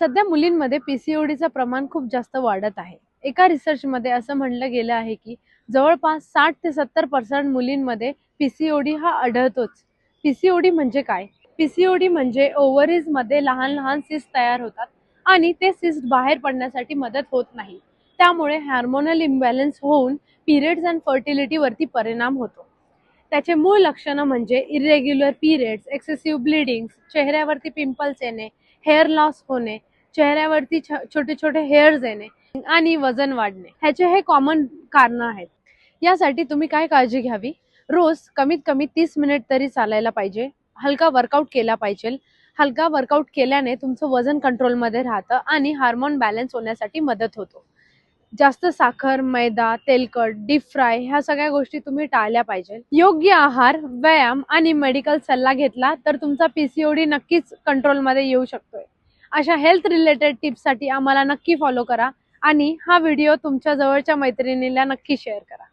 सध्या मुलींमध्ये पीसीओडीचं प्रमाण खूप जास्त वाढत आहे. एका रिसर्चमध्ये असं म्हणलं गेलं आहे की जवळपास साठ ते सत्तर पर्सेंट मुलींमध्ये पीसीओडी हा आढळतोच. पीसीओडी म्हणजे काय? पीसीओडी म्हणजे ओव्हरीजमध्ये लहान लहान सिस्ट तयार होतात आणि ते सिस्ट बाहेर पडण्यासाठी मदत होत नाही. त्यामुळे हार्मोनल इम्बॅलन्स होऊन पिरियड्स अँड फर्टिलिटीवरती परिणाम होतो. त्याचे मूळ लक्षणं म्हणजे इरेग्युलर पिरियड्स एक्सेसिव्ह ब्लिडिंग्स चेहऱ्यावरती पिंपल्स येणे हेअर लॉस होणे चेहऱ्यावरती छोटे छोटे हेअर्स येणे आणि वजन वाढणे. ह्याचे हे कॉमन कारण आहेत. यासाठी तुम्ही काय काळजी घ्यावी? रोज कमीत कमी तीस मिनिट तरी चालायला पाहिजे. हलका वर्कआउट केला पाहिजे. हलका वर्कआउट केल्याने तुमचं वजन कंट्रोलमध्ये राहतं आणि हार्मोन बॅलन्स होण्यासाठी मदत होतो. जास्त साखर मैदा तेलकट डीप फ्राय ह्या सगळ्या गोष्टी तुम्ही टाळल्या पाहिजे. योग्य आहार व्यायाम आणि मेडिकल सल्ला घेतला तर तुमचा पीसीओडी नक्कीच कंट्रोलमध्ये येऊ शकतोय. अशा हेल्थ रिलेटेड टिप्ससाठी आम्हाला नक्की फॉलो करा आणि हा व्हिडिओ तुमच्या जवळच्या मैत्रिणीला नक्की शेअर करा.